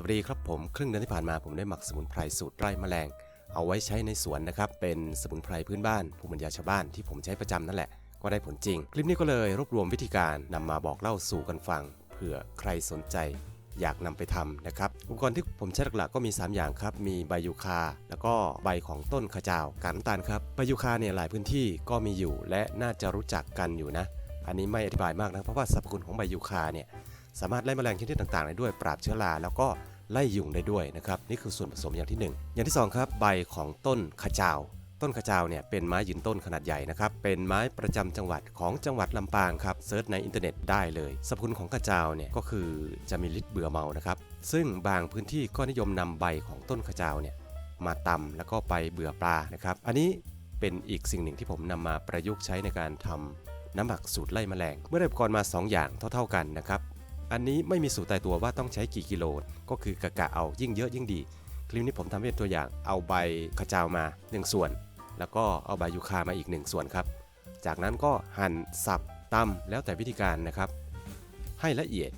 สวัสดีครับผมครึ่งเดือนที่ผ่านมาผมได้หมักสมุนไพรสูตรไร่แมลง เอาไว้ใช้ในสวนนะครับเป็นสมุนไพรพื้นบ้านภูมิปัญญาชาวบ้านที่ผมใช้ประจำนั่นแหละ ก็ได้ผลจริง คลิปนี้ก็เลยรวบรวมวิธีการนำมาบอกเล่าสู่กันฟังเผื่อใครสนใจ อยากนำไปทำนะครับอุปกรณ์ที่ผมใช้หลักๆก็มี 3 อย่างครับ มีใบยูคา แล้วก็ใบของต้นขจาวกากน้ำตาลครับใบยูคาเนี่ยหลายพื้นที่ก็มีอยู่ และน่าจะรู้จักกันอยู่นะ อันนี้ไม่อธิบายมากนะเพราะว่าสรรพคุณของใบยูคาเนี่ยสามารถไล่แมลงชนิดต่างๆได้ด้วยปราบเชื้อราแล้วก็ ไล่ยุงได้ด้วยนะครับนี่คือส่วนผสมอย่างที่หนึ่งอย่างที่สองครับ ใบของต้นขจาว ต้นขจาวเนี่ยเป็นไม้ยืนต้นขนาดใหญ่นะครับเป็นไม้ประจำจังหวัดของจังหวัดลำปางครับเซิร์ชในอินเทอร์เน็ตได้เลยสรรพคุณของขจาวเนี่ยก็คือจะมีฤทธิ์เบื่อเมานะครับซึ่งบางพื้นที่ก็นิยมนำใบของต้นขจาวเนี่ยมาตำแล้วก็ไปเบื่อปลานะครับอันนี้เป็นอีกสิ่งหนึ่งที่ผมนำมาประยุกต์ใช้ในการทำน้ำหมักสูตรไล่แมลง เมื่อได้อุปกรณ์มา 2 อย่างเท่า ๆกันนะครับ อันนี้ไม่มีสูตรตายตัวว่าต้องใช้กี่กิโล ก็คือกะกะเอายิ่งเยอะยิ่งดี คลิปนี้ผมทำเป็นตัวอย่างเอาใบขจาวมา 1 ส่วน แล้วก็เอาใบยูคามาอีก 1 ส่วนครับ จากนั้นก็หั่นสับตำแล้วแต่วิธีการนะครับ ให้ละเอียด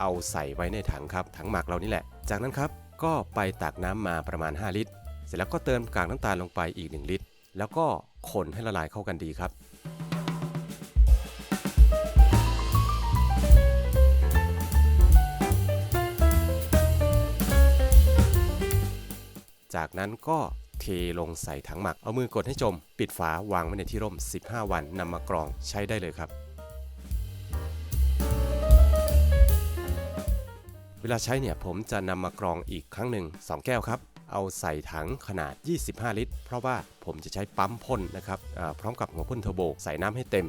เอาใส่ไว้ในถังครับถังหมักเรานี่แหละ จากนั้นครับก็ไปตักน้ำมาประมาณ 5 ลิตร เสร็จแล้วก็เติมกากน้ำตาลลงไปอีก 1 ลิตร แล้วก็คนให้ละลายเข้ากันดีครับจากนั้นก็เทลงใส่ถังหมัก เอามือกดให้จม ปิดฝาวางไว้ในที่ร่ม 15 วันนำมากรองใช้ได้เลยครับ เวลาใช้เนี่ยผมจะนำมากรองอีกครั้งหนึ่ง2 แก้วครับ เอาใส่ถังขนาด 25 ลิตร เพราะว่าผมจะใช้ปั๊มพ่นนะครับพร้อมกับหัวพ่นเทอร์โบใส่น้ำให้เต็ม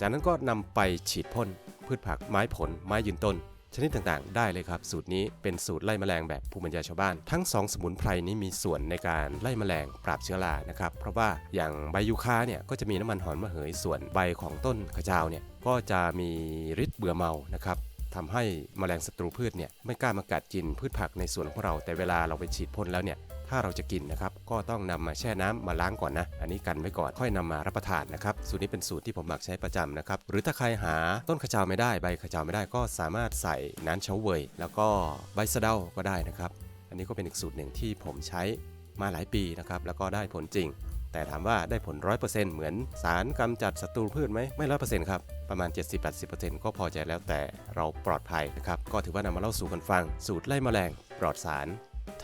จากนั้นก็นำไปฉีดพ่นพืชผักไม้ผลไม้ยืนต้น ชนิดต่างๆ ได้เลยครับ สูตรนี้เป็นสูตรไล่แมลงแบบภูมิปัญญาชาวบ้าน ทั้ง 2 สมุนไพรนี้มีส่วนในการไล่แมลงปราบเชื้อรานะครับ เพราะว่าอย่างใบยูคาเนี่ยก็จะมีน้ำมันหอมมะเหยส่วนใบของต้นขจาวเนี่ยก็จะมีฤทธิ์เบื่อเมานะครับ ทำให้แมลงศัตรูพืชเนี่ยไม่กล้ามากัดกินพืชผักในสวนของเรา แต่เวลาเราไปฉีดพ่นแล้วเนี่ยถ้าเราจะกินนะครับก็ต้องนำมาแช่น้ำมาล้างก่อนนะ อันนี้กันไว้ก่อนค่อยนำมารับประทานนะครับสูตรนี้เป็นสูตรที่ผมมักใช้ประจำนะครับหรือถ้าใครหาต้นขจาวไม่ได้ใบขจาวไม่ได้ก็สามารถใส่น้ำเฉาเวย แล้วก็ใบสะเดาก็ได้นะครับ อันนี้ก็เป็นอีกสูตรหนึ่งที่ผมใช้มาหลายปีนะครับแล้วก็ได้ผลจริง แต่ถามว่าได้ผล 100%เหมือนสารกำจัดศัตรูพืชไหมไม่ร้อยเปอร์เซ็นต์ครับ ประมาณ 70-80%ก็พอใจแล้วแต่เราปลอดภัยนะครับ ก็ถือว่านำมาเล่าสู่กันฟัง สูตรไล่แมลงปลอดสาร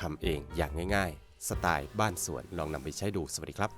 ทำเองอย่างง่าย ๆ สไตล์บ้านสวนลองนำไปใช้ดูสวัสดีครับ